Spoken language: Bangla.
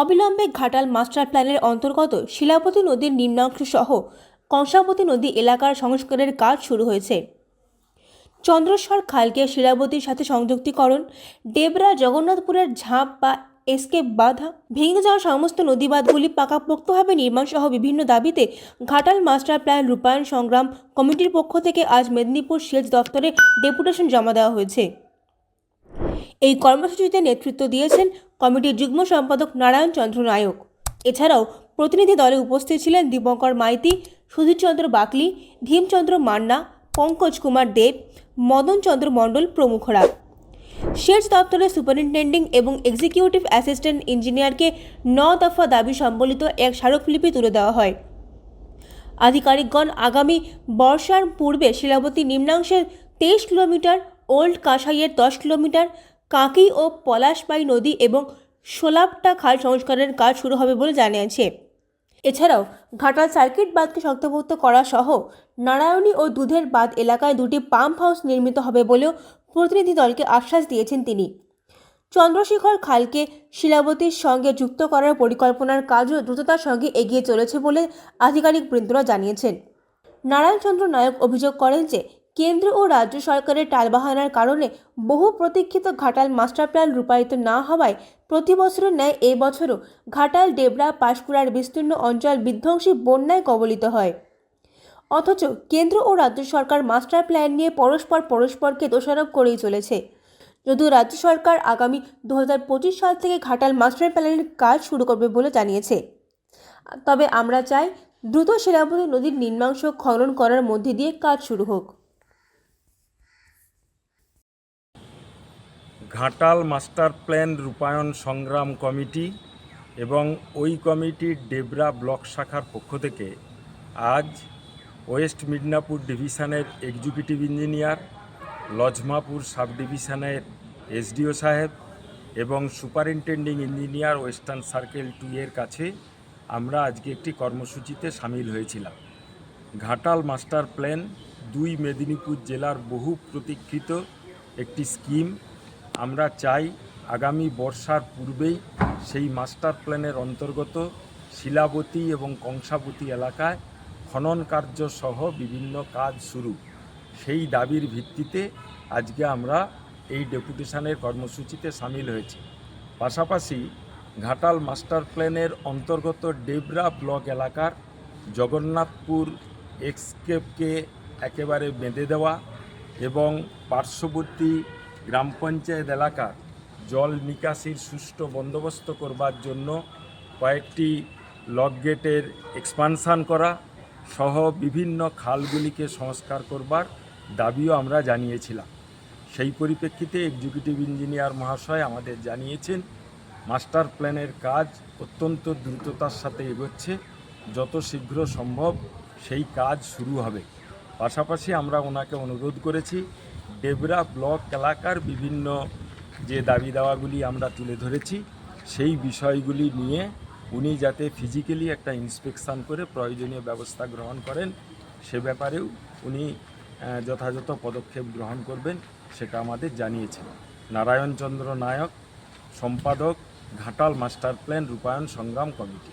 অবিলম্বে ঘাটাল মাস্টার প্ল্যানের অন্তর্গত শিলাবতী নদীর নিম্নাংশ সহ কংসাবতী নদী এলাকার সংস্কারের কাজ শুরু হয়েছে। চন্দ্রস্বর খালকে শিলাবতীর সাথে সংযুক্তিকরণ ডেবরা জগন্নাথপুরের ঝাঁপ বা এসকেপ বাঁধা, ভেঙে যাওয়া সমস্ত নদীবাঁধগুলি পাকাপোক্তভাবে নির্মাণ সহ বিভিন্ন দাবিতে ঘাটাল মাস্টার প্ল্যান রূপায়ণ সংগ্রাম কমিটির পক্ষ থেকে আজ মেদিনীপুর সেচ দফতরে ডেপুটেশন জমা দেওয়া হয়েছে। এই কর্মসূচিতে নেতৃত্ব দিয়েছেন কমিটির যুগ্ম সম্পাদক নারায়ণ চন্দ্র নায়ক। এছাড়াও প্রতিনিধি দলে উপস্থিত ছিলেন দীপঙ্কর মাইতি, সুধীরচন্দ্র বাকলি, ভীমচন্দ্র মান্না, পঙ্কজ কুমার দেব মদন চন্দ্র মণ্ডল প্রমুখরা। সেচ দপ্তরের সুপারিনটেন্ডিং এবং এক্সিকিউটিভ অ্যাসিস্ট্যান্ট ইঞ্জিনিয়ারকে ন দফা দাবি সম্বলিত এক স্মারকলিপি তুলে দেওয়া হয়। আধিকারিকগণ আগামী বর্ষার পূর্বে শিলাবতী নিম্নাংশের তেইশ কিলোমিটার, ওল্ড কাঁসাইয়ের দশ কিলোমিটার কাঁকি ও পলাশবাই নদী এবং সোলাপটা খাল সংস্কারের কাজ শুরু হবে বলে জানিয়েছে। এছাড়াও ঘাটাল সার্কিট বাঁধকে শক্তপোক্ত করা সহ নারায়ণী ও দুধের বাঁধ এলাকায় দুটি পাম্প হাউস নির্মিত হবে বলেও প্রতিনিধি দলকে আশ্বাস দিয়েছেন তিনি। চন্দ্রশেখর খালকে শিলাবতীর সঙ্গে যুক্ত করার পরিকল্পনার কাজও দ্রুততার সঙ্গে এগিয়ে চলেছে বলে আধিকারিক বৃন্দরা জানিয়েছেন। নারায়ণচন্দ্র নায়ক অভিযোগ করেন যে কেন্দ্র ও রাজ্য সরকারের টালবাহানার কারণে বহু প্রতীক্ষিত ঘাটাল মাস্টার প্ল্যান রূপায়িত না হওয়ায় প্রতি বছরের ন্যায় এই বছরও ঘাটাল, ডেবরা, পাঁশকুড়ার বিস্তীর্ণ অঞ্চল বিধ্বংসী বন্যায় কবলিত হয়। অথচ কেন্দ্র ও রাজ্য সরকার মাস্টার প্ল্যান নিয়ে পরস্পর পরস্পরকে দোষারোপ করেই চলেছে। যদিও রাজ্য সরকার আগামী দু হাজার পঁচিশ সাল থেকে ঘাটাল মাস্টার প্ল্যানের কাজ শুরু করবে বলে জানিয়েছে। তবে আমরা চাই দ্রুত সেনাপতি নদীর নিম্নাংশ খনন করার মধ্যে দিয়ে কাজ শুরু হোক। ঘাটাল মাস্টার প্ল্যান রূপায়ণ সংগ্রাম কমিটি এবং ওই কমিটির ডেবরা ব্লক শাখার পক্ষ থেকে আজ ওয়েস্ট মিদনাপুর ডিভিশনের এক্সিকিউটিভ ইঞ্জিনিয়ার, লজমাপুর সাব ডিভিশনের এসডিও সাহেব এবং superintending engineer western circle two এর কাছে আমরা আজকে একটি কর্মসূচিতে সামিল হয়েছিলাম। ঘাটাল মাস্টার প্ল্যান দুই মেদিনীপুর জেলার বহু প্রতীক্ষিত একটি স্কিম আমরা চাই আগামী বর্ষার পূর্বেই সেই মাস্টার প্ল্যানের অন্তর্গত শিলাবতী এবং কংসাবতী এলাকায় খনন কার্য সহ বিভিন্ন কাজ শুরু। সেই দাবির ভিত্তিতে আজকে আমরা এই ডেপুটেশনের কর্মসূচিতে সামিল হয়েছি। পাশাপাশি ঘাটাল মাস্টার প্ল্যানের অন্তর্গত ডেবরা ব্লক এলাকার জগন্নাথপুর এক্সকেপকে একেবারে বেঁধে দেওয়া এবং পার্শ্ববর্তী গ্রাম পঞ্চায়েত এলাকার জল নিকাশির সুষ্ঠু বন্দোবস্ত করবার জন্য কয়েকটি লক গেটের এক্সপানশান করা সহ বিভিন্ন খালগুলিকে সংস্কার করবার দাবিও আমরা জানিয়েছিলাম। সেই পরিপ্রেক্ষিতে এক্সিকিউটিভ ইঞ্জিনিয়ার মহাশয় আমাদের জানিয়েছেন, মাস্টার প্ল্যানের কাজ অত্যন্ত দ্রুততার সাথে এগোচ্ছে। যত শীঘ্র সম্ভব সেই কাজ শুরু হবে। পাশাপাশি আমরা ওনাকে অনুরোধ করেছি ডেবরা ব্লক এলাকার বিভিন্ন যে দাবি দাওয়াগুলি আমরা তুলে ধরেছি, সেই বিষয়গুলি নিয়ে উনি যাতে ফিজিক্যালি একটা ইন্সপেকশান করে প্রয়োজনীয় ব্যবস্থা গ্রহণ করেন, সে ব্যাপারেও উনি যথাযথ পদক্ষেপ গ্রহণ করবেন সেটা আমাদের জানিয়েছেন। নারায়ণচন্দ্র নায়ক, সম্পাদক, ঘাটাল মাস্টার প্ল্যান রূপায়ণ সংগ্রাম কমিটি।